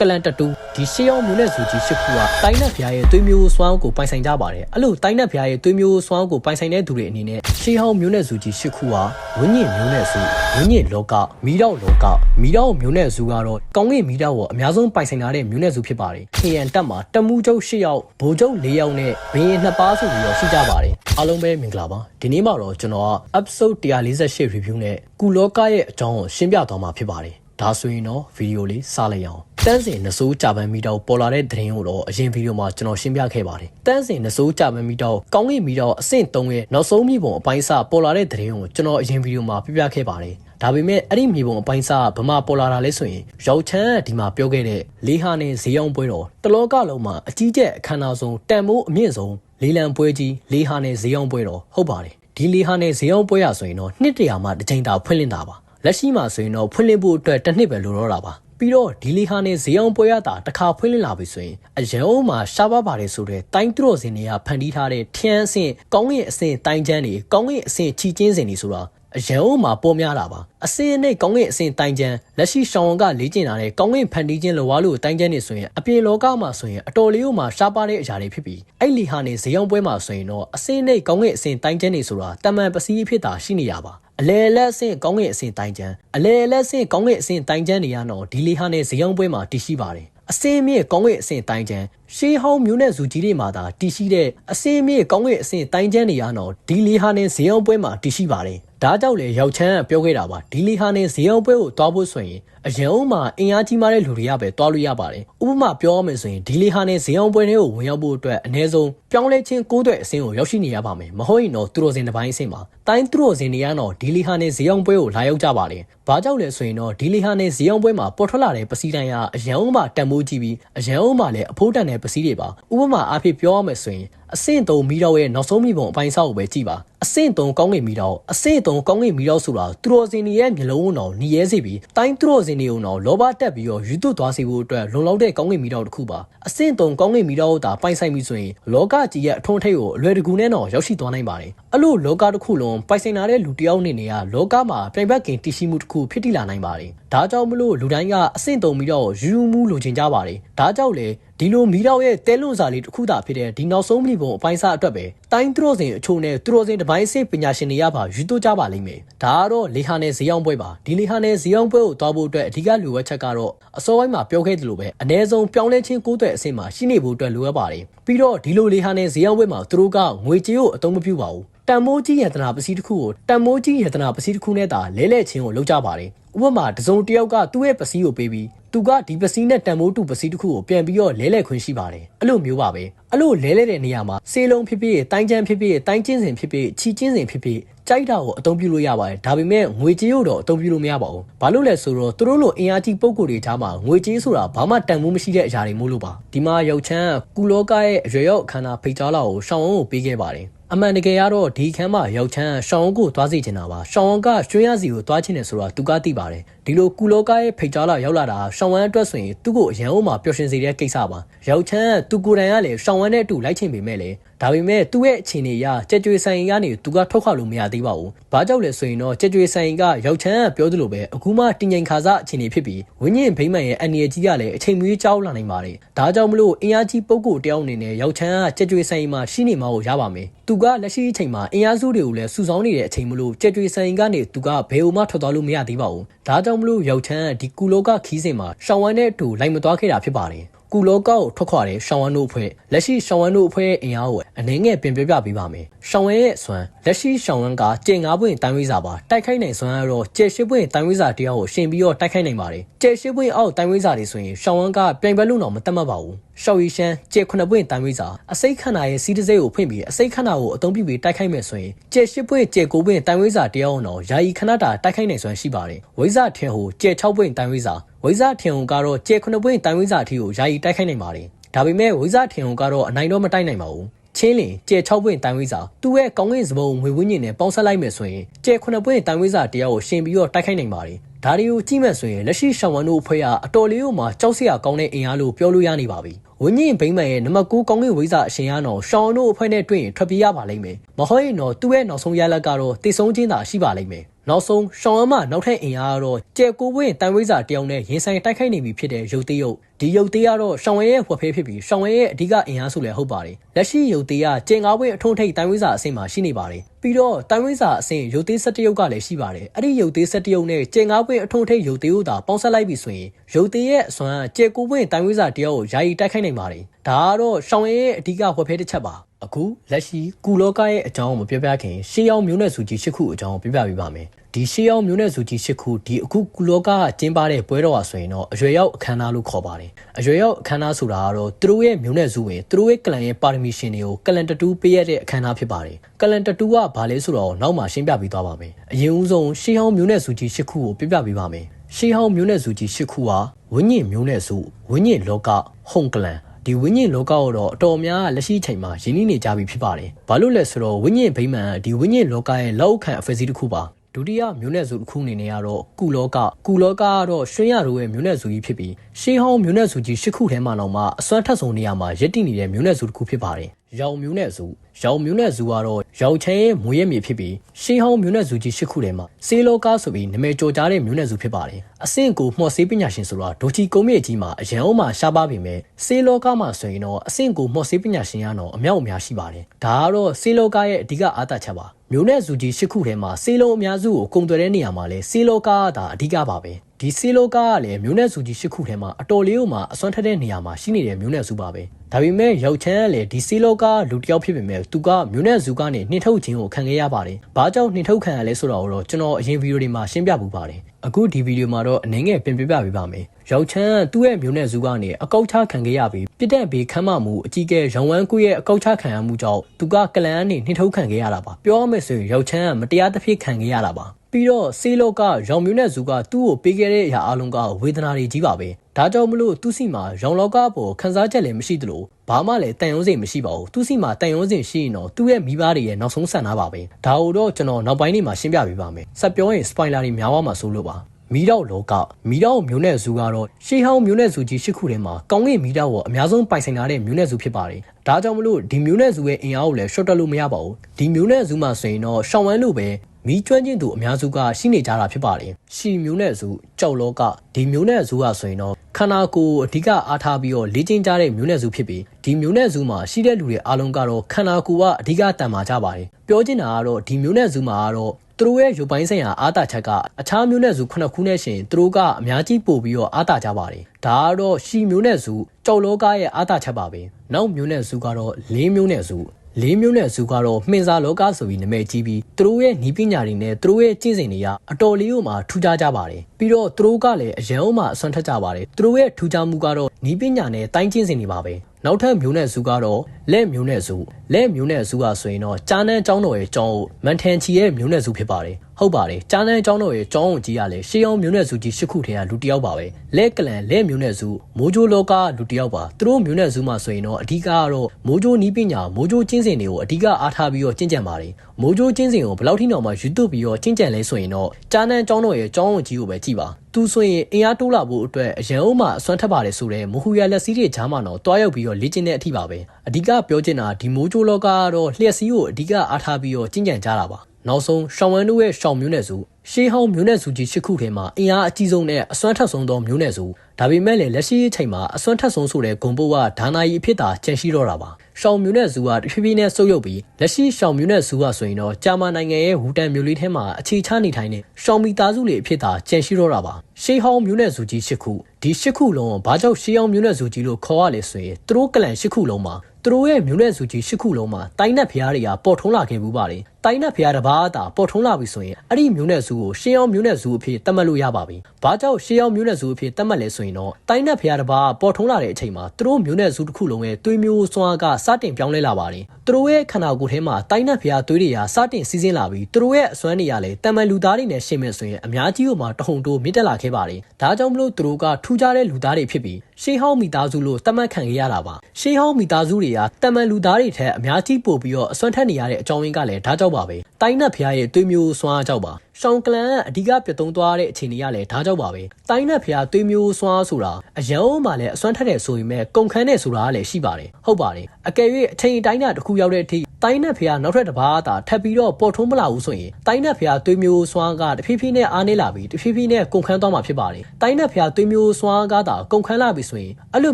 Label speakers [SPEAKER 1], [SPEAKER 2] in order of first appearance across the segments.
[SPEAKER 1] ကလန်တတူဒီရှေးအောင်မျိုးနဲ့ဇူကြီးရှစ်ခုကတိုင်းနဲ့ဖျားရဲ့သွေးမျိုးစွမ်းကိုပိုင်ဆိုင်ကြပါတယ်အဲ့လိုတိုင်းနဲ့ဖျားရဲ့သွေးမျိုးစွမ်းကိုပိုင်ဆိုင်တဲ့သူတွေအနေနဲ့ရှေးအောင်မျိုးနဲ့ဇူကြီးရှစ်ခုကဝိညာဉ်မျိုးနဲ့ဇူဝိညာဉ်လောကမီးတော့လောကမီးတော့မျိုးနဲ့ဇူကတော့ကောင်းကင်မီးတော့ကိုအများဆုံးပိုင်ဆိုင်ထားတဲ့မျိုးနဲ့ဇူဖြစ်ပါတယ်ခေရန်တက်မှာတမူးကျုပ်၈ယောက်ဘိုလ်ကျုပ်၄ယောက်နဲ့ဘင်းရင်နှစ်ပါးဆိုပြီးတော့ရှိကြပါတယ်အားလုံးပဲမင်္ဂလာပါဒီနေ့မှာတော့ကျွန်တော်က episode 148 review နဲ့ကုလောကရဲ့အကြောင်းကိုရှင်းပြသွားမှာဖြစ်ပါတယ် ဒါဆိုရင်တော့ဗီဒီယိုလေးစလိုက်အောင်တန်းစင်နစိုးကြပန်းမီတောက်ပေါ်လာတဲ့သတင်းကိုတော့အရင်ဗီဒီယိုမှာကျွန်တော်ရှင်းပြခဲ့ပါတယ်တန်းစင်နစိုးကြပန်းမီတောက်ကောင်းကင်မီတောက်အဆင့်3ရဲ့နောက်ဆုံးမြေပုံအပိုင်းစပေါ်လာတဲ့သတင်းကိုကျွန်တော်အရင်ဗီဒီယိုမှာပြပြခဲ့ပါတယ်ဒါပေမဲ့အဲ့ဒီမြေပုံအပိုင်းစားဗမာပေါ်လာတာလဲဆိုရင်ရောက်ချမ်းဒီမှာပြောခဲ့တဲ့လေးဟာနဲ့ဈေးအောင်ပွဲတော်တလောကလုံးမှာအကြီးကျယ်အခမ်းအနားဆုံးတန်မိုးအမြင့်ဆုံးလေးလံပွဲကြီးလေးဟာနဲ့ဈေးအောင်ပွဲတော်ဟုတ်ပါတယ်ဒီလေးဟာနဲ့ဈေးအောင်ပွဲရဆိုရင်တော့နှစ်တရာမှတစ်ချိန်တာဖွင့်လင့်တာပါ လက်ရှိမှာဆိုရင်တော့ဖွင့်လင့်ဖို့အတွက်တစ်နှစ်ပဲလိုတော့တာပါပြီးတော့ဒီလီဟာနဲ့ဈေးအောင်ပွဲရတာတစ်ခါဖွင့်လင့်လာပြီဆိုရင်အရန်အုံးမှာရှားပါပါတယ်ဆိုတဲ့တိုင်းသူတော်စင်တွေကဖန်တီးထားတဲ့ထန်းအဆင့်ကောင်းကင်အဆင့်တိုင်းချမ်းတွေကောင်းကင်အဆင့်ချီချင်းစင်တွေဆိုတာ အရန်အုံးမှာပေါ်များတာပါအစင်းနဲ့ကောင်းကင်အစင်းတိုင်းချမ်းလက်ရှိရှောင်းကလေ့ကျင့်လာတဲ့ကောင်းကင်ဖန်တီးခြင်းလိုဝါလို့တိုင်းချမ်းနေဆိုရင်အပြင်လောကမှာဆိုရင်အတော်လေးကိုမှရှားပါတဲ့အရာတွေဖြစ်ပြီးအဲ့လီဟာနေဈေးအောင်ပွဲမှာဆိုရင်တော့အစင်းနဲ့ကောင်းကင်အစင်းတိုင်းချမ်းနေဆိုတာတမန်ပစည်းဖြစ်တာရှိနေရပါအလဲလက်အဆင့်ကောင်းကင်အဆင့်တိုင်းချမ်းအလဲလက်အဆင့်ကောင်းကင်အဆင့်တိုင်းချမ်းနေရတော့ဒီလီဟာနဲ့ဈေးအောင်ပွဲမှာတည်ရှိပါတယ်အစင်းမြင့်ကောင်းကင်အဆင့်တိုင်းချမ်းရှေးဟောင်းမျိုးနဲ့ဇူကြီးတွေမှာသာတည်ရှိတဲ့အစင်းမြင့်ကောင်းကင်အဆင့်တိုင်းချမ်းနေရတော့ဒီလီဟာနဲ့ဈေးအောင်ပွဲမှာတည်ရှိပါတယ် ဒါကြောင့်လေရောက်ချမ်းကပြောခဲ့တာပါဒီလီဟာနဲ့ဈေးအောင်ပွဲကိုတွားဖို့ဆိုရင်အရင်ဦးမှာအင်အားကြီးမားတဲ့လူတွေကပဲတွားလို့ရပါတယ်ဥပမာပြောရမယ်ဆိုရင်ဒီလီဟာနဲ့ဈေးအောင်ပွဲတွေကိုဝင်ရောက်ဖို့အတွက်အ ਨੇ ဆုံး ပြောင်းလဲခြင်းကိုးတွေအဆင့်ကိုရောက်ရှိနေရပါမယ်မဟုတ်ရင်တော့သူတော်စင်တစ်ပိုင်းအဆင့်ပါတိုင်းသူတော်စင်တွေကတော့ဒီလီဟာနဲ့ဈေးအောင်ပွဲကိုလာရောက်ကြပါလေဘာကြောင့်လဲဆိုရင်တော့ဒီလီဟာနဲ့ဈေးအောင်ပွဲမှာပေါ်ထွက်လာတဲ့ပစည်းတိုင်းကအရန်ဦးမှာတန်မိုးကြီးပြီးအရန်ဦးမှာလည်းအဖိုးတန်တဲ့ပစည်းတွေပါဥပမာအားဖြင့်ပြောရမယ်ဆိုရင်အဆင့်3မီတောရဲ့နောက်ဆုံးမိပုံအပိုင်းဆောက်ကိုပဲကြည့်ပါအဆင့်3ကောင်းကင်မီတောအဆင့်3ကောင်းကင်မီတောဆိုတာသူတော်စင်တွေရဲ့မျိုးလုံးတော်ညီရဲစေပြီးတိုင်းသူတော်စင်တွေကိုတော့လောဘတက်ပြီးတော့ယူသွသွားစေဖို့အတွက်လုံလောက်တဲ့ကောင်းကင်မီတောတစ်ခုပါအဆင့်3ကောင်းကင်မီတောကိုသာပိုင်ဆိုင်ပြီးဆိုရင်လောကကြီးရဲ့အထွန်းထိပ်ကိုအလွယ်တကူနဲ့တော့ရောက်ရှိသွားနိုင်ပါတယ်အဲ့လိုလောကတစ်ခုလုံးပိုင်ဆိုင်လာတဲ့လူတစ်ယောက်အနေနဲ့ကလောကမှာပြိုင်ဘက်ကင်တည်ရှိမှုတစ်ခုဖြစ်တည်လာနိုင်ပါတယ်ဒါကြောင့်မလို့လူတိုင်းကအဆင့်3မီတောကိုယူမှုလိုချင်ကြပါတယ်ဒါကြောင့်လေဒီလိုမီတောရဲ့တဲလွန်စာလေးတစ်ခုသာဖြစ်တဲ့ဒီနောက်ဆုံးမိပုံအပိုင်းစားအတွက်ပဲတိုင်းသူတော်စင်အချို့နဲ့သူတော်စင်တပိုင်းစစ်ပညာရှင်တွေရပါယူတို့ကြပါလိမ့်မယ်ဒါကတော့လေဟာနဲ့ဇေယောင်းပွဲပါဒီလေဟာနဲ့ဇေယောင်းပွဲကိုတွားဖို့အတွက်အဓိကလိုအပ်ချက်ကတော့အစောပိုင်းမှာပြောခဲ့သလိုပဲအ ਨੇ ဆုံးပြောင်းလဲခြင်းကိုးတဲ့အဆင့်မှာရှိနေဖို့အတွက်လိုအပ်ပါတယ်ပြီးတော့ဒီလိုလေဟာနဲ့ဇေယောင်းပွဲမှာသူတို့ကငွေကြေးကိုအသုံးမပြုပါဘူး တန်မိုးကြီးယတနာပစ္စည်းတစ်ခုကိုတန်မိုးကြီးယတနာပစ္စည်းတစ်ခုနဲ့သာလဲလှယ်ခြင်းကိုလုပ်ကြပါတယ်ဥပမာတစုံတစ်ယောက်ကသူ့ရဲ့ပစ္စည်းကိုပေးပြီးသူကဒီပစ္စည်းနဲ့တန်မိုးတူပစ္စည်းတစ်ခုကိုပြန်ပြီးတော့လဲလှယ်ခွင့်ရှိပါတယ်အဲ့လိုမျိုးပါပဲအဲ့လိုလဲလှယ်တဲ့နေရာမှာစေလုံးဖြစ်ဖြစ်တိုင်းချမ်းဖြစ်ဖြစ်တိုင်းချင်းစင်ဖြစ်ဖြစ်ချီချင်းစင်ဖြစ်ဖြစ်ကြိုက်တာကိုအသုံးပြုလို့ရပါတယ်ဒါပေမဲ့ငွေကြေးကိုတော့အသုံးပြုလို့မရပါဘူးဘာလို့လဲဆိုတော့သူတို့လိုအင်အားကြီးပုံကိုယ်တွေကြားမှာငွေကြေးဆိုတာဘာမှတန်ဖိုးမရှိတဲ့အရာတွေမို့လို့ပါဒီမှာရောက်ချမ်းကုလောကရဲ့အရွယ်ရောက်အခမ်းအနားဖိတ်ကြားလာကိုရှောင်းဝန်းကိုပေးခဲ့ပါတယ် အမှန်တကယ်ကတော့ဒီခန်းမှာရောက်ချမ်းရှောင်းဝန်းကိုသွားစီချင်တာပါရှောင်းဝန်းကရွှေရစီကိုသွားချင်တယ်ဆိုတာသူကသိပါတယ်ဒီလိုကုလောကရဲ့ဖိတ်ကြားလာရောက်လာတာရှောင်းဝန်းအတွက်ဆိုရင်သူ့ကိုအရန်အုံးမှာပျော်ရွှင်စေတဲ့ကိစ္စပါရောက်ချမ်းသူကိုယ်တိုင်ကလည်းရှောင်းဝန်းနဲ့အတူလိုက်ချင်ပေမဲ့လေ ဒါပေမဲ့သူ့ရဲ့အခြေအနေအရကြက်ကြွေဆိုင်ကနေသူကထွက်ခွာလို့မရသေးပါဘူး။ဘာကြောင့်လဲဆိုရင်တော့ကြက်ကြွေဆိုင်ကရောက်ချမ်းကပြောသလိုပဲအခုမှတင်ငင်ခါစားအခြေအနေဖြစ်ပြီးဝင်းညင်ဘိမ့်မှန်ရဲ့အန်ရီကြီးကလည်းအချိန်မွေးကြောက်လာနိုင်ပါတယ်။ဒါကြောင့်မလို့အင်အားကြီးပုဂ္ဂိုလ်တယောက်အနေနဲ့ရောက်ချမ်းကကြက်ကြွေဆိုင်မှာရှိနေမှာကိုရပါမယ်။သူကလက်ရှိအချိန်မှာအင်အားစုတွေကိုလည်းစုဆောင်းနေတဲ့အချိန်မလို့ကြက်ကြွေဆိုင်ကနေသူကဘယ်ဟိုမှထွက်သွားလို့မရသေးပါဘူး။ဒါကြောင့်မလို့ရောက်ချမ်းကဒီကူလောကခီးစင်မှာရှောင်းဝမ်းနဲ့အတူလိုက်မသွားခဲ့တာဖြစ်ပါတယ်။ ကူလောကောက်ထွက်ခွာတဲ့ရှောင်းဝမ်တို့အဖွဲ့လက်ရှိရှောင်းဝမ်တို့အဖွဲ့ရဲ့အင်အားကိုအနှင်းငယ်ပြင်ပြပြပေးပါမယ်။ရှောင်းဝမ်ရဲ့စွမ်းလက်ရှိရှောင်းဝမ်ကကျေငါးပွင့်တိုင်းဝိစာပါတိုက်ခိုက်နိုင်စွမ်းကတော့ကျေရှစ်ပွင့်တိုင်းဝိစာတရားကိုရှင်ပြီးတော့တိုက်ခိုက်နိုင်ပါတယ်။ကျေရှစ်ပွင့်အောက်တိုင်းဝိစာတွေဆိုရင်ရှောင်းဝမ်ကပြိုင်ပွဲလို့တော့မတတ်မှတ်ပါဘူး။ရှောက်ရီရှမ်းကျေခုနှစ်ပွင့်တိုင်းဝိစာအစိတ်ခန္ဓာရဲ့စီးတစိတ်ကိုဖွင့်ပြီးအစိတ်ခန္ဓာကိုအသုံးပြုပြီးတိုက်ခိုက်မယ်ဆိုရင်ကျေရှစ်ပွင့်ကျေကိုပွင့်တိုင်းဝိစာတရားအောင်တော့ယာယီခဏတာတိုက်ခိုက်နိုင်စွမ်းရှိပါတယ်။ဝိဇာထင်ဟိုကျေ6ပွင့်တိုင်းဝိစာ ဝိဇာထင်ဟိုကတော့ကျေခုနှစ်ပွင့်တိုင်းဝိစာအထိကိုယာယီတိုက်ခိုက်နိုင်ပါတယ်။ဒါပေမဲ့ဝိဇထင်ုံကတော့အနိုင်တော့မတိုက်နိုင်ပါဘူးချင်းလင်ကျဲ6ပွင့်တိုင်ဝိစာသူ့ရဲ့ကောင်းကင်စပုံငွေဝင်းညင်နဲ့ပေါင်းဆက်လိုက်မယ်ဆိုရင်ကျဲ9ပွင့်တိုင်ဝိစာတရားကိုရှင်ပြီးတော့တိုက်ခိုက်နိုင်ပါတယ်ဒါတွေကိုကြည့်မှဆိုရင်လက်ရှိရှောင်းဝမ်တို့အဖွဲ့ကအတော်လေးကိုမှကြောက်စရာကောင်းတဲ့အင်အားလို့ပြောလို့ရနေပါပြီဝင်းညင်ဘိမ့်မန်ရဲ့နံပါတ်9ကောင်းကင်ဝိစာအရှင်ရတော့ရှောင်းတို့အဖွဲ့နဲ့တွေ့ရင်ထွက်ပြေးရပါလိမ့်မယ်မဟုတ်ရင်တော့သူ့ရဲ့နောက်ဆုံးရလဒ်ကတော့တိတ်ဆုံးခြင်းသာရှိပါလိမ့်မယ်နောက်ဆုံးရှောင်းအမနောက်ထပ်အင်အားကတော့ကြဲကိုပွင့်တန်ဝိဇာတယောက်နဲ့ရင်ဆိုင်တိုက်ခိုက်နေပြီဖြစ်တဲ့ရုပ်သေးရုပ်ဒီရုပ်သေးကတော့ရှောင်းဝဲရဲ့ဝက်ဖဲဖြစ်ပြီးရှောင်းဝဲရဲ့အဓိကအင်အားဆိုလည်းဟုတ်ပါတယ်လက်ရှိရုပ်သေးကကျင်ငါးပွင့်အထုံးထိပ်တန်ဝိဇာအဆင့်မှာရှိနေပါတယ်ပြီးတော့တန်ဝိဇာအဆင့်ရုပ်သေး၁၁ရုပ်ကလည်းရှိပါတယ်အဲ့ဒီရုပ်သေး၁၁ရုပ်နဲ့ကျင်ငါးပွင့်အထုံးထိပ်ရုပ်သေးကိုသာပေါင်းဆက်လိုက်ပြီဆိုရင်ရုပ်သေးရဲ့အစွမ်းကျဲကိုပွင့်တန်ဝိဇာတယောက်ကိုယာယီတိုက်ခိုက်နိုင်ပါတယ်ဒါကတော့ရှောင်းဝဲရဲ့အဓိကဝက်ဖဲတစ်ချက်ပါ အခုလက်ရှိကုလောကရဲ့အကြောင်းကိုမပြောပြခင်ရှေးအောင်မျိုးနွယ်စုကြီး၈ခုအကြောင်းကိုပြောပြပေးပါမယ်ဒီရှေးအောင်မျိုးနွယ်စုကြီး၈ခုဒီအခုကုလောကကကျင်းပတဲ့ပွဲတော်ဟာဆိုရင်တော့အရွယ်ရောက်အခမ်းအနားလို့ခေါ်ပါတယ်အရွယ်ရောက်အခမ်းအနားဆိုတာကတော့သူတို့ရဲ့မျိုးနွယ်စုဝင်သူတို့ရဲ့ကလန်ရဲ့ပါရမီရှင်တွေကိုကလန်တတူးပေးရတဲ့အခမ်းအနားဖြစ်ပါတယ်ကလန်တတူးကဘာလဲဆိုတော့နောက်မှရှင်းပြပေးသွားပါမယ်အရင်ဦးဆုံးရှေးအောင်မျိုးနွယ်စုကြီး၈ခုကိုပြပြပေးပါမယ်ရှေးဟောင်းမျိုးနွယ်စုကြီး၈ခုဟာဝိညာဉ်မျိုးနွယ်စုဝိညာဉ်လောကဟုန်ကလန် ဒီဝိညာဉ်လောကကိုတော့အတော်များလက်ရှိချိန်မှာယဉ်နှီးနေကြပြီဖြစ်ပါတယ်။ဘာလို့လဲဆိုတော့ဝိညာဉ်ဗိမာန်ဒီဝိညာဉ်လောကရဲ့လောက်ခံအဖက်စီတစ်ခုပါ။ဒုတိယမျိုးနွယ်စုတစ်ခုအနေနဲ့ကတော့ကုလောကကုလောကကတော့ရွှေရတို့ရဲ့မျိုးနွယ်စုကြီးဖြစ်ပြီးရှေးဟောင်းမျိုးနွယ်စုကြီး၈ခုထဲမှာတော့မှအစွမ်းထက်ဆုံးနေရာမှာရည်တည်နေတဲ့မျိုးနွယ်စုတစ်ခုဖြစ်ပါတယ်။ ရောင်မျိုးနွယ်စုရောင်မျိုးနွယ်စုကတော့ရောင်ချမ်းရဲ့မွေးရမြေဖြစ်ပြီးရှေးဟောင်းမျိုးနွယ်စုကြီး၈ခုထဲမှာစေလောကဆိုပြီးနာမည်ကျော်ကြားတဲ့မျိုးနွယ်စုဖြစ်ပါတယ်။အဆင့်ကိုမှော်ဆေးပညာရှင်ဆိုတာဒိုချီကုန်းမြေကြီးမှာအရန်အောင်မှာရှားပါပေမဲ့စေလောကမှာဆိုရင်တော့အဆင့်ကိုမှော်ဆေးပညာရှင်ကတော့အမြောက်အများရှိပါတယ်။ဒါကတော့စေလောကရဲ့အဓိကအားသာချက်ပါ။မျိုးနွယ်စုကြီး၈ခုထဲမှာစေလုံးအများစုကိုကုံသွယ်တဲ့နေရာမှာလဲစေလောကကသာအဓိကပါပဲ။ ဒီစီလိုကားကလည်းမျိုးနွယ်စုကြီး၈ခုထဲမှာအတော်လေးကိုမှအစွမ်းထက်တဲ့နေရာမှာရှိနေတဲ့မျိုးနွယ်စုပါပဲဒါပေမဲ့ရောက်ချမ်းကလည်းဒီစီလိုကားလူတယောက်ဖြစ်ပေမဲ့သူကမျိုးနွယ်စုကနေနှင်ထုတ်ခြင်းကိုခံခဲ့ရပါတယ်ဘာကြောင့်နှင်ထုတ်ခံရလဲဆိုတော့တော့ကျွန်တော်အရင်ဗီဒီယိုတွေမှာရှင်းပြပူပါတယ်အခုဒီဗီဒီယိုမှာတော့အနေငယ်ပြင်ပြပြပေးပါမယ်ရောက်ချမ်းသူ့ရဲ့မျိုးနွယ်စုကနေအကောက်ချခံခဲ့ရပြီးပြစ်တဲ့ဘေးခမ်းမမှုအကြီးကဲရောင်ဝမ်းကူရဲ့အကောက်ချခံရမှုကြောင့်သူကကလန်ကနေနှင်ထုတ်ခံခဲ့ရတာပါပြောရမယ်ဆိုရင်ရောက်ချမ်းကမတရားသဖြင့်ခံခဲ့ရတာပါ ပြီးတော့ဆေးလောကရောင်မျိုးနဲ့ဇူကသူ့ကိုပေးခဲ့တဲ့အရာအလုံးကဝေဒနာတွေကြီးပါပဲဒါကြောင့်မလို့သူ့စီမှာရောင်လောကအပေါ်ခန်းစားချက်လည်းမရှိသလိုဘာမှလည်းတန်ရုံးစိမ်မရှိပါဘူးသူ့စီမှာတန်ရုံးစိမ်ရှိရင်တော့သူ့ရဲ့မိဘတွေရဲ့နောက်ဆုံးဆန္ဒပါပဲဒါကိုတော့ကျွန်တော်နောက်ပိုင်းနေမှာရှင်းပြပေးပါမယ်ဆက်ပြောရင်စပိုင်လာတွေများသွားမှာဆိုလို့ပါမီတော့လောကမီတော့မျိုးနဲ့ဇူကတော့ရှေးဟောင်းမျိုးနဲ့ဇူကြီး၈ခုထဲမှာကောင်းကင်မီတော့ကိုအများဆုံးပိုင်ဆိုင်ထားတဲ့မျိုးနဲ့ဇူဖြစ်ပါတယ်။ဒါကြောင့်မလို့ဒီမျိုးနဲ့ဇူရဲ့အင်အားကိုလည်း short တက်လို့မရပါဘူး။ဒီမျိုးနဲ့ဇူမှာဆိုရင်တော့ရှောင်းဝမ်းလို့ပဲ မီးကျွမ်းကျင်သူအများစုကရှိနေကြတာဖြစ်ပါတယ်။ရှီမျိုးနဲ့စုကြောက်လောကဒီမျိုးနဲ့စုကဆိုရင်တော့ခန္ဓာကိုယ်အဓိကအားထားပြီးတော့လေ့ကျင့်ကြတဲ့မျိုးနဲ့စုဖြစ်ပြီးဒီမျိုးနဲ့စုမှာရှိတဲ့လူတွေအားလုံးကတော့ခန္ဓာကိုယ်ကအဓိကတန်မာကြပါတယ်။ပြောချင်တာကတော့ဒီမျိုးနဲ့စုမှာကတော့သူတို့ရဲ့ရုပ်ပိုင်းဆိုင်ရာအားတာချက်ကအခြားမျိုးနဲ့စုခုနှစ်ခုနဲ့ရှင်သူတို့ကအများကြီးပို့ပြီးတော့အားတာကြပါတယ်။ဒါကတော့ရှီမျိုးနဲ့စုကြောက်လောကရဲ့အားတာချက်ပါပဲ။နောက်မျိုးနဲ့စုကတော့လေးမျိုးနဲ့စု လေးမျိုးနဲ့စုကတော့မှင်စာလောကဆိုပြီးနာမည်ကြီးပြီးသူတို့ရဲ့နီးပညာတွေနဲ့သူတို့ရဲ့ကျင့်စဉ်တွေကအတော်လေးကိုမှထူးခြားကြပါတယ်ပြီးတော့သူတို့ကလည်းအရန်အောင်မှအစွမ်းထက်ကြပါတယ်သူတို့ရဲ့ထူးခြားမှုကတော့နီးပညာနဲ့တိုင်းကျင့်စဉ်တွေပါပဲနောက်ထပ်မျိုးနဲ့စုကတော့ လက်မျိုးနဲ့စုလက်မျိုးနဲ့စုကဆိုရင်တော့ဂျာနန်ကျောင်းတော်ရဲ့ကျောင်းကိုမန်ထန်ချီရဲ့မျိုးနဲ့စုဖြစ်ပါတယ်ဟုတ်ပါတယ်ဂျာနန်ကျောင်းတော်ရဲ့ကျောင်းကိုကြီးရလဲရှေးအောင်မျိုးနဲ့စုကြီးရှစ်ခုထဲကလူတစ်ယောက်ပါပဲလက်ကလန်လက်မျိုးနဲ့စုမိုးကြိုးလောကလူတစ်ယောက်ပါသူတို့မျိုးနဲ့စုမှာဆိုရင်တော့အဓိကကတော့မိုးကြိုးနီးပညာမိုးကြိုးကျင့်စဉ်တွေကိုအဓိကအားထားပြီးတော့ကျင့်ကြံပါတယ်မိုးကြိုးကျင့်စဉ်ကိုဘယ်လောက်ထိတော့မှ YouTube ပြီးတော့ကျင့်ကြံလဲဆိုရင်တော့ဂျာနန်ကျောင်းတော်ရဲ့ကျောင်းကိုကြီးကိုပဲကြည့်ပါသူဆိုရင်အင်အားတိုးလာဖို့အတွက်အရန်အုံးမှအစွမ်းထက်ပါတယ်ဆိုတဲ့မဟူရလက်စည်းတွေဂျားမှတော့တွားရောက်ပြီးတော့လေ့ကျင့်တဲ့အထိပါပဲအဓိကပြောချင်တာဒီမိုးကြိုးလောကကတော့လျှက်စီးကိုအဓိကအားထားပြီးတော့ကျင့်ကြံကြတာပါနောက်ဆုံးရှောင်းဝမ်တို့ရဲ့ရှောင်းမျိုးနဲ့စုရှေးဟောင်းမျိုးနဲ့စုကြီးရှစ်ခုထဲမှာအင်အားအကြီးဆုံးနဲ့အစွမ်းထက်ဆုံးသောမျိုးနဲ့စုဒါပေမဲ့လည်းလက်ရှိအချိန်မှာအစွမ်းထက်ဆုံးဆိုတဲ့ဂုံပုတ်ကဒါနာယီအဖြစ်သာကျန်ရှိတော့တာပါရှောင်းမျိုးနဲ့စုကတဖြည်းဖြည်းနဲ့ဆုပ်ယုပ်ပြီးလက်ရှိရှောင်းမျိုးနဲ့စုကဆိုရင်တော့ဂျာမန်နိုင်ငံရဲ့ဝူတန်မျိုးလေးထဲမှာအခြေချနေထိုင်တဲ့ရှောင်းမီသားစုတွေအဖြစ်သာကျန်ရှိတော့တာပါရှေးဟောင်းမျိုးနဲ့စုကြီးရှစ်ခုဒီရှစ်ခုလုံးဘာကြောင့်ရှေးဟောင်းမျိုးနဲ့စုကြီးလို့ခေါ်ရလဲဆိုရင်သူတို့ကလန်ရှစ်ခုလုံးမှာ သူတို့ရဲ့မျိုးနဲ့စုကြီးရှစ်ခုလုံးမှာတိုင်းနက်ဖျားတွေကပေါ်ထုံးလာခဲ့ဘူးပါတယ်တိုင်းနက်ဖျားတစ်ပါးအသာပေါ်ထုံးလာပြီဆိုရင်အဲ့ဒီမျိုးနဲ့စုကိုရှေးအောင်မျိုးနဲ့စုအဖြစ်သတ်မှတ်လို့ရပါပြီ။ဘာကြောင့်ရှေးအောင်မျိုးနဲ့စုအဖြစ်သတ်မှတ်လဲဆိုရင်တော့တိုင်းနက်ဖျားတစ်ပါးပေါ်ထုံးလာတဲ့အချိန်မှာသူတို့မျိုးနဲ့စုတစ်ခုလုံးရဲ့သွေးမျိုးစွမ်းအားကစတင်ပြောင်းလဲလာပါတယ်။သူတို့ရဲ့ခန္ဓာကိုယ်ထဲမှာတိုင်းနက်ဖျားသွေးတွေကစတင်စီးဆင်းလာပြီးသူတို့ရဲ့အစွမ်းတွေကလည်းတမန်လူသားတွေနဲ့ရှင်းမဲ့ဆိုရင်အများကြီးကိုမှတဟုန်တိုးမြင့်တက်လာခဲ့ပါတယ်။ဒါကြောင့်မလို့သူတို့ကထူးခြားတဲ့လူသားတွေဖြစ်ပြီးရှေးဟောင်းမိသားစုလို့သတ်မှတ်ခံရတာပါ။ရှေးဟောင်းမိသားစုတွေကတမန်လူသားတွေထက်အများကြီးပို့ပြီးတော့အစွမ်းထက်နေရတဲ့အကြောင်းရင်းကလည်းဒါကြောင့်ပါပဲ။တိုင်းနက်ဖျားရဲ့သွေးမျိုးစွမ်းအားကြောင့်ပါ ရှောင်းကလန်အဓိကပြတ်သုံးသွားတဲ့အခြေအနေကလည်းဒါကြောင့်ပါပဲတိုင်းနဲ့ဖျားသွေးမျိုးစွာဆိုတာအရန်အောင်မှလည်းအစွမ်းထက်တဲ့ဆိုရင်မဲ့ကုန်ခန်းတဲ့ဆိုတာကလည်းရှိပါတယ်ဟုတ်ပါတယ်အကယ်၍အချိန်တိုင်းတာတစ်ခုရောက်တဲ့အထိတိုင်းနဲ့ဖျားနောက်ထပ်တစ်ပါးသာထပ်ပြီးတော့ပေါ်ထုံးမလာဘူးဆိုရင်တိုင်းနဲ့ဖျားသွေးမျိုးစွာကတဖြည်းဖြည်းနဲ့အားနေလာပြီးတဖြည်းဖြည်းနဲ့ကုန်ခန်းသွားမှာဖြစ်ပါတယ်တိုင်းနဲ့ဖျားသွေးမျိုးစွာကသာကုန်ခန်းလာပြီဆိုရင်အဲ့လို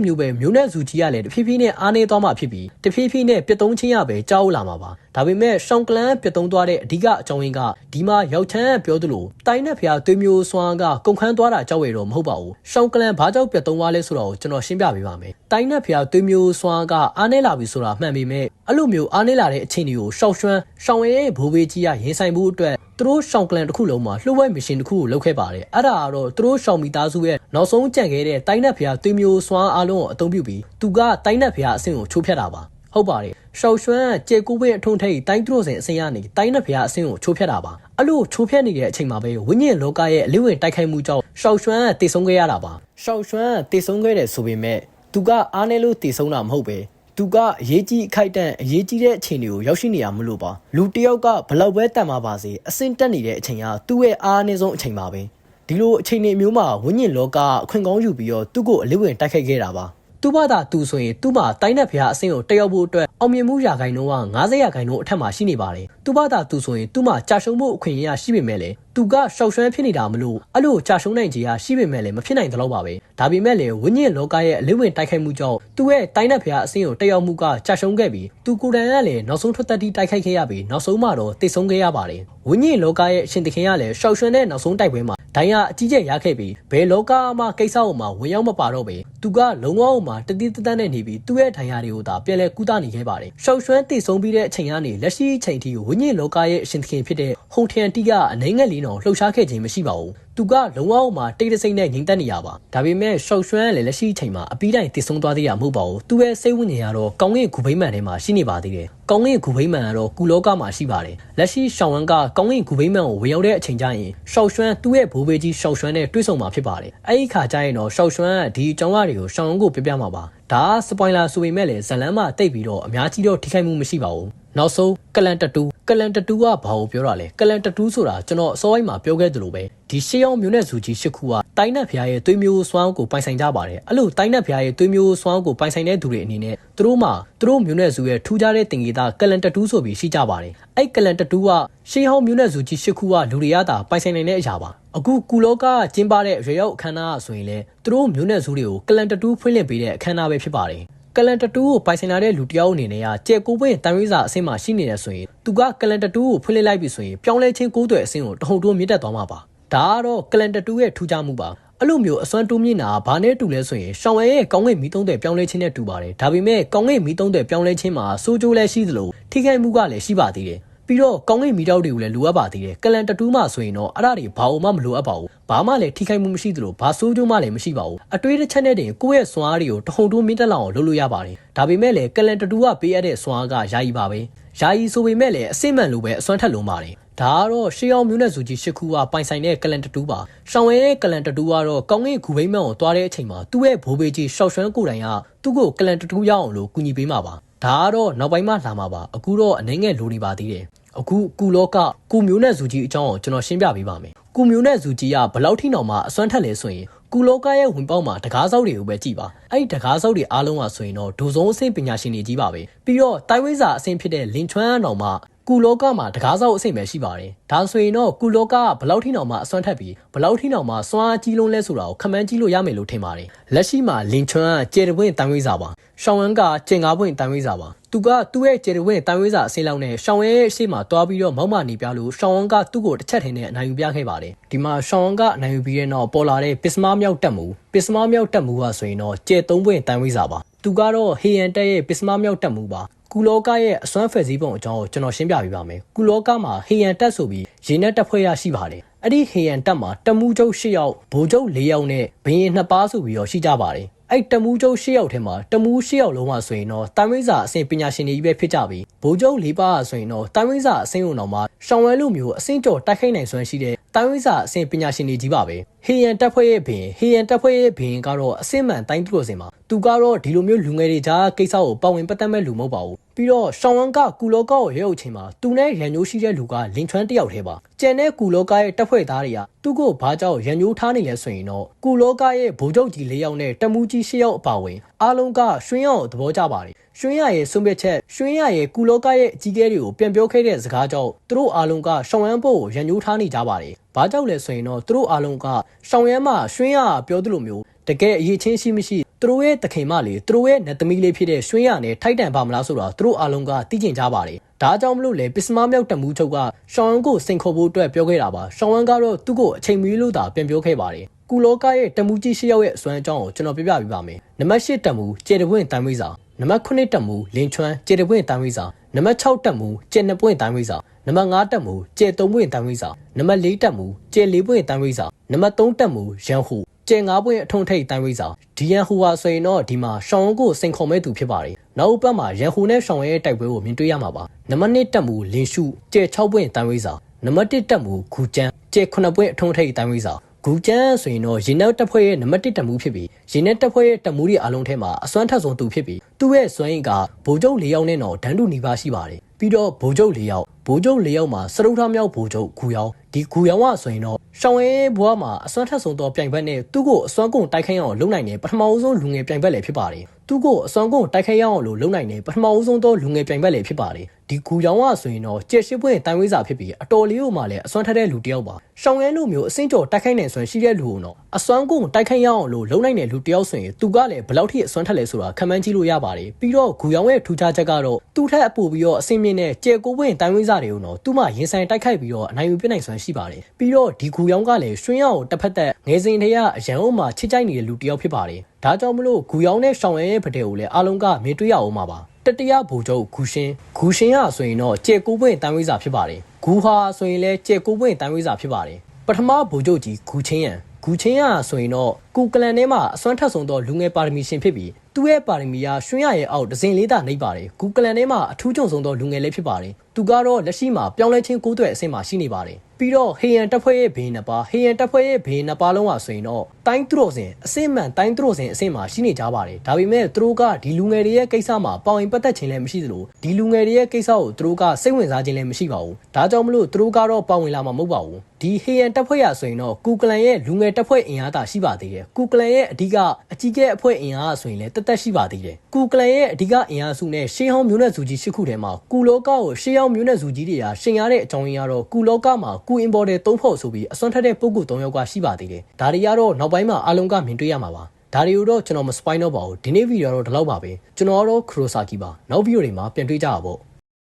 [SPEAKER 1] မျိုးပဲမျိုးနဲ့စုကြီးကလည်းတဖြည်းဖြည်းနဲ့အားနေသွားမှာဖြစ်ပြီးတဖြည်းဖြည်းနဲ့ပြတ်သုံးချင်းရပဲကြောက်လာမှာပါဒါပေမဲ့ရှောင်းကလန်ပြတ်သုံးသွားတဲ့အဓိကအကြောင်းရင်းကဒီမှာရောက်ချမ်းပြောသလိုတိုင်းနဲ့ဖျားသွေးမျိုးစွာကကုန်ခန်းသွားတာကြောက်ရတော့မဟုတ်ပါဘူးရှောင်းကလန်ဘာကြောင့်ပြတ်သုံးသွားလဲဆိုတော့ကျွန်တော်ရှင်းပြပေးပါမယ်တိုင်းနဲ့ဖျားသွေးမျိုးစွာကအားနေလာပြီဆိုတာမှန်ပေမဲ့အဲ့လိုမျိုးအားနေလာတဲ့အခြေအနေကိုရှောက်ရွှမ်းရှောင်းရဲဘိုးဘေးကြီးကရင်ဆိုင်မှုအတွက်သူတို့ရှောင်းကလန်တစ်ခုလုံးမှာလှုပ်ဝဲမရှင်တစ်ခုကိုလုပ်ခဲ့ပါတယ်အဲ့ဒါကတော့သူတို့ရှောင်းမီသားစုရဲ့နောက်ဆုံးကြံခဲ့တဲ့တိုင်းနဲ့ဖျားသွေးမျိုးစွာအားလုံးကိုအသုံးပြုပြီးသူကတိုင်းနဲ့ဖျားအဆင့်ကိုချိုးဖျက်တာပါဟုတ်ပါတယ်ရှောက်ရွှမ်းကျေကိုဝင်းအထုံထိတ်တိုင်းသူတို့စင်အစင်ရနေတိုင်းနဲ့ဖျားအဆင်ကိုချိုးဖျက်တာပါ အဲ့လိုချိုးဖျက်နေတဲ့အချိန်မှာပဲဝိညာဉ်လောကရဲ့အလေးဝင်တိုက်ခိုက်မှုကြောင့်ရှောက်ရွှမ်းတည်ဆုံးခဲ့ရတာပါရှောက်ရွှမ်းတည်ဆုံးခဲ့တယ်ဆိုပေမဲ့သူကအားနေလို့တည်ဆုံးတာမဟုတ်ပဲသူကအရေးကြီးအခိုက်အတန့်အရေးကြီးတဲ့အခြေအနေကိုရောက်ရှိနေရမလို့ပါလူတယောက်ကဘလောက်ပဲတန်ပါပါစေအဆင့်တက်နေတဲ့အချိန်ကသူ့ရဲ့အားအနည်းဆုံးအချိန်ပါပဲဒီလိုအချိန်တွေမျိုးမှာဝိညာဉ်လောကအခွင့်ကောင်းယူပြီးတော့သူ့ကိုအလေးဝင်တိုက်ခိုက်ခဲ့တာပါသူ့ဘာသာသူဆိုရင်သူ့မှာတိုင်းတဲ့ဖျားအဆင့်ကိုတက်ရောက်ဖို့အတွက်အောင်မြင်မှုရာခိုင်နှုန်းက90ရာခိုင်နှုန်းအထက်မှာရှိနေပါတယ်။ သူ့ဘာသာသူဆိုရင်သူ့မှာကြာရှုံးမှုအခွင့်အရေးရှိပေမဲ့လည်းသူကရှောက်ရွှမ်းဖြစ်နေတာမလို့အဲ့လိုကြာရှုံးနိုင်ခြင်းရရှိပေမဲ့လည်းမဖြစ်နိုင်သလောက်ပါပဲ။ဒါပေမဲ့လည်းဝိညာဉ်လောကရဲ့အလေးဝင်တိုက်ခိုက်မှုကြောင့်သူ့ရဲ့တိုင်းတဲ့ဖျားအဆင့်ကိုတက်ရောက်မှုကကြာရှုံးခဲ့ပြီးသူကိုယ်တိုင်ကလည်းနောက်ဆုံးထွက်သက်တိတိုက်ခိုက်ခဲ့ရပြီးနောက်ဆုံးမှတော့တိတ်ဆုံးခဲ့ရပါတယ်။ဝိညာဉ်လောကရဲ့အရှင်သခင်ကလည်းရှောက်ရွှမ်းတဲ့နောက်ဆုံးတိုက်ပွဲမှာဒိုင်ယာအကြီးကျယ်ရခဲ့ပြီးဘယ်လောကမှကိစ္စအုံမှာဝင်ရောက်မပါတော့ပဲသူကလုံးဝအုံမှာတတိတတန်းနဲ့နေပြီးသူ့ရဲ့ဒိုင်ယာတွေကိုသာပြန်လဲကူးတာနေခဲ့ပါတယ်။ရှောက်ရွှမ်းတည်ဆုံးပြီးတဲ့အချိန်ကနေလက်ရှိအချိန်ထိဝိညာဉ်လောကရဲ့အရှင်သခင်ဖြစ်တဲ့ဟုန်ထန်တီကအနှိမ့်ငယ်လေးတော်လှုပ်ရှားခဲ့ခြင်းမရှိပါဘူး။သူကလုံးဝအုံမှာတိတ်တဆိတ်နဲ့ငြိမ်သက်နေရပါ။ဒါပေမဲ့ရှောက်ရွှမ်းလည်းလက်ရှိအချိန်မှာအပီးတိုင်းတည်ဆုံးသွားသေးရမဟုတ်ပါဘူး။သူ့ရဲ့စိတ်ဝိညာဉ်ကတော့ကောင်းကင်ဂူဘိမှန်ထဲမှာရှိနေပါသေးတယ်။ကောင်းကင်ဂူဘိမှန်ကတော့ကုလောကမှာရှိပါတယ်။လက်ရှိရှောင်းဝမ်ကကောင်းကင်ဂူဘိမှန်ကိုဝင်ရောက်တဲ့အချိန်ကျရင်ရှောက်ရွှမ်းသူ့ရဲ့ဘိုးဘေးကြီးရှောက်ရွှမ်းနဲ့တွေ့ဆုံမှာဖြစ်ပါတယ်။အဲဒီခါကျရင်တော့ရှောက်ရွှမ်းကဒီအကြောင်းအရာတွေကိုရှောင်းဝမ်ကိုပြပြမှာပါ။ဒါစပွိုင်လာဆိုပေမဲ့လည်းဇလန်မှာတိတ်ပြီးတော့အများကြီးတော့ထိခိုက်မှုမရှိပါဘူး။နောက်ဆုံးကလန်တတူ ကလန်တတူကဘာကိုပြောတာလဲကလန်တတူဆိုတာကျွန်တော်အစောပိုင်းမှာပြောခဲ့သလိုပဲဒီရှေးအောင်မျိုးနဲ့ဇူကြီးရှစ်ခုကတိုင်းနက်ဖျားရဲ့သွေးမျိုးစွမ်းကိုပိုင်ဆိုင်ကြပါတယ်အဲ့လိုတိုင်းနက်ဖျားရဲ့သွေးမျိုးစွမ်းကိုပိုင်ဆိုင်တဲ့သူတွေအနေနဲ့သူတို့မှာသူတို့မျိုးနဲ့ဇူရဲ့ထူးခြားတဲ့တင်ကြီးသားကလန်တတူဆိုပြီးရှိကြပါတယ်အဲ့ကလန်တတူကရှေးအောင်မျိုးနဲ့ဇူကြီးရှစ်ခုကလူတွေရတာပိုင်ဆိုင်နိုင်တဲ့အရာပါအခုကူလောကကျင်းပတဲ့ရေရောက်အခမ်းအနားဆိုရင်လေသူတို့မျိုးနဲ့ဇူတွေကိုကလန်တတူဖွင့်လှစ်ပေးတဲ့အခမ်းအနားပဲဖြစ်ပါတယ် ကလန်တတူကိုပိုင်ဆိုင်လာတဲ့လူတယောက်အနေနဲ့ကကြဲကိုပွင့်တန်ရိစာအဆင့်မှာရှိနေတယ်ဆိုရင်သူကကလန်တတူကိုဖွင့်လှစ်လိုက်ပြီဆိုရင်ပြောင်းလဲခြင်းကိုးသွယ်အဆင့်ကိုတဟုန်တိုးမြင့်တက်သွားမှာပါဒါကတော့ကလန်တတူရဲ့ထူးခြားမှုပါအဲ့လိုမျိုးအစွမ်းတိုးမြင့်တာဘာနဲ့တူလဲဆိုရင်ရှောင်းဝဲရဲ့ကောင်းကင်မီသုံးတဲ့ပြောင်းလဲခြင်းနဲ့တူပါတယ်ဒါပေမဲ့ကောင်းကင်မီသုံးတဲ့ပြောင်းလဲခြင်းမှာစိုးကျိုးလည်းရှိသလိုထိခိုက်မှုကလည်းရှိပါသေးတယ် ပြီးတော့ကောင်းကင်မီတောက်တွေကိုလည်းလိုအပ်ပါသေးတယ်ကလန်တတူးမှဆိုရင်တော့အဲ့ဒါတွေဘာအောင်မှမလိုအပ်ပါဘူးဘာမှလည်းထိခိုက်မှုမရှိသလိုဘာဆိုးကျိုးမှလည်းမရှိပါဘူးအတွေးတစ်ချက်နဲ့တင်ကိုယ့်ရဲ့စွမ်းအားတွေကိုတဟုန်တိုးမြင့်တက်လာအောင်လုပ်လို့ရပါတယ်ဒါပေမဲ့လည်းကလန်တတူးကပေးရတဲ့စွမ်းအားကယာယီပါပဲယာယီဆိုပေမဲ့လည်းအစိမ့်မှန်လိုပဲအစွမ်းထက်လုံးပါတယ်ဒါကတော့ရှေးအောင်မျိုးနဲ့စုကြီးရှစ်ခုကပိုင်ဆိုင်တဲ့ကလန်တတူးပါရှောင်းဝဲရဲ့ကလန်တတူးကတော့ကောင်းကင်ဂူဘိမ့်မန်ကိုတွားတဲ့အချိန်မှာသူ့ရဲ့ဘိုးဘေးကြီးရှောက်ရွှမ်းကိုယ်တိုင်ကသူ့ကိုကလန်တတူးရအောင်လို့ကူညီပေးမှာပါ ဒါကတော့နောက်ပိုင်းမှလာမှာပါအခုတော့အနေငယ်လိုနေပါသေးတယ်အခုကုလောကကုမျိုးနဲ့ဇူကြီးအကြောင်းကိုကျွန်တော်ရှင်းပြပေးပါမယ်ကုမျိုးနဲ့ဇူကြီးကဘလောက်ထိနောင်မှအစွမ်းထက်လဲဆိုရင်ကုလောကရဲ့ဝင်ပေါက်မှာတကားစောက်တွေကိုပဲကြည့်ပါအဲ့ဒီတကားစောက်တွေအားလုံးကဆိုရင်တော့ဒိုစုံအဆင့်ပညာရှင်တွေကြီးပါပဲပြီးတော့တိုင်ဝိဇာအဆင့်ဖြစ်တဲ့လင်ချွမ်းအောင်မှကုလောကမှာတကားစောက်အဆင့်ပဲရှိပါတယ်ဒါဆိုရင်တော့ကုလောကကဘလောက်ထိနောင်မှအစွမ်းထက်ပြီးဘလောက်ထိနောင်မှစွမ်းအားကြီးလုံးလဲဆိုတာကိုခမန်းကြီးလို့ရမယ်လို့ထင်ပါတယ်လက်ရှိမှာလင်ချွမ်းကကျေတပွင့်တိုင်ဝိဇာပါ ရှောင်းဝမ်ကကျင်ကားပွင့်တိုင်ဝိဇာပါသူကသူ့ရဲ့ကျေတဝင်းတန်ဝေးစာအစင်းလောက်နဲ့ရှောင်းဝဲရဲ့အရှိမတွားပြီးတော့မောက်မနေပြလို့ရှောင်းဝမ်ကသူ့ကိုတစ်ချက်ထင်းနဲ့အနိုင်ယူပြခဲ့ပါတယ်ဒီမှာရှောင်းဝမ်ကအနိုင်ယူပြီးတဲ့နောက်ပေါ်လာတဲ့ပစ္စမာမြောက်တက်မှုပစ္စမာမြောက်တက်မှုကဆိုရင်တော့ကျေသုံးပွင့်တန်ဝေးစာပါသူကတော့ဟေယန်တက်ရဲ့ပစ္စမာမြောက်တက်မှုပါကုလောကရဲ့အစွမ်းဖက်စည်းပုံအကြောင်းကိုကျွန်တော်ရှင်းပြပေးပါမယ်ကုလောကမှာဟေယန်တက်ဆိုပြီးရေနဲ့တက်ဖွဲ့ရရှိပါတယ်အဲ့ဒီဟေယန်တက်မှာတမှုကျုပ်၈ယောက်ဗိုလ်ချုပ်၄ယောက်နဲ့ဘရင်နှစ်ပါးဆိုပြီးတော့ရှိကြပါတယ် အဲ့တမူးကျုပ်၈ယောက်ထဲမှာတမူး၈ယောက်လုံးကဆိုရင်တော့တိုင်းဝိဇာအဆင့်ပညာရှင်တွေကြီးပဲဖြစ်ကြပြီဗိုလ်ချုပ်၄ပါးဆိုရင်တော့တိုင်းဝိဇာအဆင့်ုံတော်မှာရှောင်းဝဲလူမျိုးအဆင့်ကျော်တိုက်ခိုက်နိုင်စွမ်းရှိတဲ့ တိုင်းဝိစာအဆင့်ပညာရှင်တွေကြီးပါပဲဟေယန်တက်ဖွဲ့ရဲ့ဘင်ဟေယန်တက်ဖွဲ့ရဲ့ဘင်ကတော့အစစ်မှန်တိုင်းသူတော်စင်ပါသူကတော့ဒီလိုမျိုးလူငယ်တွေကြားကိစ္စကိုပါဝင်ပတ်သက်မဲ့လူမဟုတ်ပါဘူးပြီးတော့ရှောင်းဝမ်ကကူလောကကိုရဲအုပ်ချိန်မှာသူနဲ့ရန်ညိုးရှိတဲ့လူကလင်ချွမ်းတယောက်တည်းပါကျန်တဲ့ကူလောကရဲ့တက်ဖွဲ့သားတွေကသူ့ကိုဘာကြောင့်ရန်ညိုးထားနေလဲဆိုရင်တော့ကူလောကရဲ့ဗိုလ်ချုပ်ကြီး၄ယောက်နဲ့တမူးကြီး၈ယောက်အပါအဝင်အားလုံးကရွှင်းရောင်ကိုသဘောကျပါတယ်ရွှင်းရရဲ့ဆုံးဖြတ်ချက်ရွှင်းရရဲ့ကူလောကရဲ့အကြီးအကဲတွေကိုပြန်ပြောခဲ့တဲ့စကားကြောင့်သူတို့အားလုံးကရှောင်းဝမ်ဖို့ကိုရန်ညိုးထားနေကြပါတယ် ဘာကြောင့်လဲဆိုရင်တော့သူတို့အားလုံးကရှောင်းရမ်းမှာရွှင်းရပြောသလိုမျိုးတကယ်အရေးချင်းရှိမရှိသူတို့ရဲ့တခင်မလေးသူတို့ရဲ့နတ်သမီးလေးဖြစ်တဲ့ရွှင်းရနဲ့ထိုက်တန်ပါမလားဆိုတော့သူတို့အားလုံးကသိကျင်ကြပါတယ်ဒါကြောင့်မလို့လေပစ္စမမြောက်တမူးချုပ်ကရှောင်းဝမ်ကိုစိန်ခေါ်ဖို့အတွက်ပြောခဲ့တာပါရှောင်းဝမ်ကတော့သူ့ကိုအချိန်မီလို့သာပြန်ပြောခဲ့ပါတယ်ကူလောကရဲ့တမူးကြီးရှစ်ယောက်ရဲ့အစွမ်းအကြောင်းကိုကျွန်တော်ပြပြပေးပါမယ်နံပါတ်၈တမူးကျေတပွင့်တန်ဝိစာနံပါတ်9တက်မူလင်းချွမ်းကျေတပွင့်တန်ဝိစာ နံပါတ်6တက်မူကျေ2ပွင့်တန်ဝိစာနံပါတ်5တက်မူကျေ3ပွင့်တန်ဝိစာနံပါတ်4တက်မူကျေ4ပွင့်တန်ဝိစာနံပါတ်3တက်မူရန်ဟုကျေ9ပွင့်အထုံထိပ်တန်ဝိစာဒီယန်ဟူဟာဆိုရင်တော့ဒီမှာရှောင်းကိုစိန်ခေါ်မဲ့သူဖြစ်ပါတယ်နောက်အပတ်မှာရန်ဟူနဲ့ရှောင်းရဲ့တိုက်ပွဲကိုမြင်တွေ့ရမှာပါနံပါတ်2တက်မူလင်းရှုကျေ6ပွင့်တန်ဝိစာနံပါတ်1တက်မူဂူကျန်းကျေ9ပွင့်အထုံထိပ်တန်ဝိစာ ဂူကျန်းဆိုရင်တော့ရေနက်တပ်ဖွဲ့ရဲ့နံပါတ်1တမူဖြစ်ပြီးရေနက်တပ်ဖွဲ့ရဲ့တမူတွေအလုံးထဲမှာအစွမ်းထက်ဆုံးသူဖြစ်ပြီးသူ့ရဲ့စွမ်းရည်ကဗိုလ်ချုပ်၄ယောက်နဲ့တော့ဒန်းတူနီးပါးရှိပါတယ်ပြီးတော့ဗိုလ်ချုပ်၄ယောက်ဗိုလ်ချုပ်၄ယောက်မှာစရုပ်ထမြောက်ဗိုလ်ချုပ်ဂူယောင်ဒီဂူယောင်ကဆိုရင်တော့ရှောင်းရဲဘွားမှာအစွမ်းထက်ဆုံးသောပြိုင်ဘက်နဲ့သူ့ကိုအစွမ်းကုန်တိုက်ခိုက်အောင်လုပ်နိုင်တဲ့ပထမအဆုံးလူငယ်ပြိုင်ဘက်လည်းဖြစ်ပါတယ်သူ့ကိုအစွမ်းကုန်တိုက်ခိုက်ရအောင်လို့လုပ်နိုင်တဲ့ပထမအဆုံးသောလူငယ်ပြိုင်ဘက်လည်းဖြစ်ပါတယ်ဒီဂူယောင်ကဆိုရင်တော့ကျက်ရှိပွင့်တိုင်ဝိစာဖြစ်ပြီးအတော်လေးကိုမှလည်းအစွမ်းထက်တဲ့လူတစ်ယောက်ပါရှောင်းရဲလိုမျိုးအစင်းကြော်တိုက်ခိုက်နိုင်စွမ်းရှိတဲ့လူကိုတော့အစွမ်းကုန်တိုက်ခိုက်ရအောင်လို့လုပ်နိုင်တဲ့လူတစ်ယောက်ဆိုရင်သူကလည်းဘယ်လောက်ထိအစွမ်းထက်လဲဆိုတာခံမှန်းကြည့်လို့ရပါတယ်ပြီးတော့ဂူယောင်ရဲ့ထူခြားချက်ကတော့သူ့ထက်အပူပြီးတော့အစင်းမြင့်တဲ့ကျဲကိုပွင့်တိုင်ဝိစာတွေကိုတော့သူ့မှာရင်ဆိုင်တိုက်ခိုက်ပြီးတော့အနိုင်ယူပြနိုင်စွမ်းရှိပါတယ်ပြီးတော့ဒီဂူယောင်ကလည်းရွှင်းရအောင်တစ်ဖက်သက်ငယ်စဉ်တည်းကအရန်အုံမှာချစ်ကြိုက်နေတဲ့လူတစ်ယောက်ဖြစ်ပါတယ်ဒါကြောင့်မလို့ဂူယောင်နဲ့ရှောင်းရဲရဲ့ဖတဲ့ကိုလည်းအားလုံးကမြင်တွေ့ရအောင်ပါ ပါတတရဘူချုပ်ဂူရှင်ဂူရှင်ရဆိုရင်တော့ကျဲကိုပွင့်တန်ဝိစာဖြစ်ပါတယ်ဂူဟာဆိုရင်လည်းကျဲကိုပွင့်တန်ဝိစာဖြစ်ပါတယ်ပထမဘူချုပ်ကြီးဂူချင်းရန်ဂူချင်းရဆိုရင်တော့ကူကလန်ထဲမှာအစွမ်းထက်ဆုံးသောလူငယ်ပါရမီရှင်ဖြစ်ပြီးသူ့ရဲ့ပါရမီယာရွှင်းရရဲ့အောက်ဒဇင်လေးသာနှိပ်ပါတယ်ဂူကလန်ထဲမှာအထူးကြုံဆုံးသောလူငယ်လေးဖြစ်ပါတယ်သူကတော့လက်ရှိမှာပြောင်းလဲခြင်းကိုးသွဲအဆင့်မှာရှိနေပါတယ် ပြီးတော့ဟေယန်တပ်ဖွဲ့ရဲ့ဘေးနှစ်ပါးဟေယန်တပ်ဖွဲ့ရဲ့ဘေးနှစ်ပါးလုံးဟာဆိုရင်တော့တိုင်းသူတော်စင်အစစ်မှန်တိုင်းသူတော်စင်အဆင့်မှာရှိနေကြပါတယ်ဒါပေမဲ့သူတို့ကဒီလူငယ်တွေရဲ့ကိစ္စမှာပါဝင်ပတ်သက်ခြင်းလည်းမရှိသလိုဒီလူငယ်တွေရဲ့ကိစ္စကိုသူတို့ကစိတ်ဝင်စားခြင်းလည်းမရှိပါဘူးဒါကြောင့်မလို့သူတို့ကတော့ပါဝင်လာမှာမဟုတ်ပါဘူးဒီဟေယန်တပ်ဖွဲ့ရဆိုရင်တော့ကူကလန်ရဲ့လူငယ်တပ်ဖွဲ့အင်အားသာရှိပါသေးတယ်ကူကလန်ရဲ့အဓိကအကြီးကဲအဖွဲ့အင်အားဆိုရင်လည်းတက်တက်ရှိပါသေးတယ်ကူကလန်ရဲ့အဓိကအင်အားစုနဲ့ရှေးဟောင်းမျိုးနွယ်စုကြီး၈ခုထဲမှာကူလောကကိုရှေးဟောင်းမျိုးနွယ်စုကြီးတွေကရှင်ရတဲ့အကြောင်းရင်းကတော့ကူလောကမှာကူအင်ဘော်တဲ့သုံးဖို့ဆိုပြီးအစွမ်းထက်တဲ့ပုဂ္ဂိုလ်၃ယောက်ကရှိပါသေးတယ်ဒါတွေကတော့နောက်ပိုင်းမှာအားလုံးကမြင်တွေ့ရမှာပါဒါတွေကိုတော့ကျွန်တော်မစပိုင်းတော့ပါဘူးဒီနေ့ဗီဒီယိုတော့ဒီလောက်ပါပဲကျွန်တော်ကတော့ခရိုဆာကီပါနောက်ဗီဒီယိုတွေမှာပြန်တွေ့ကြပါပေါ့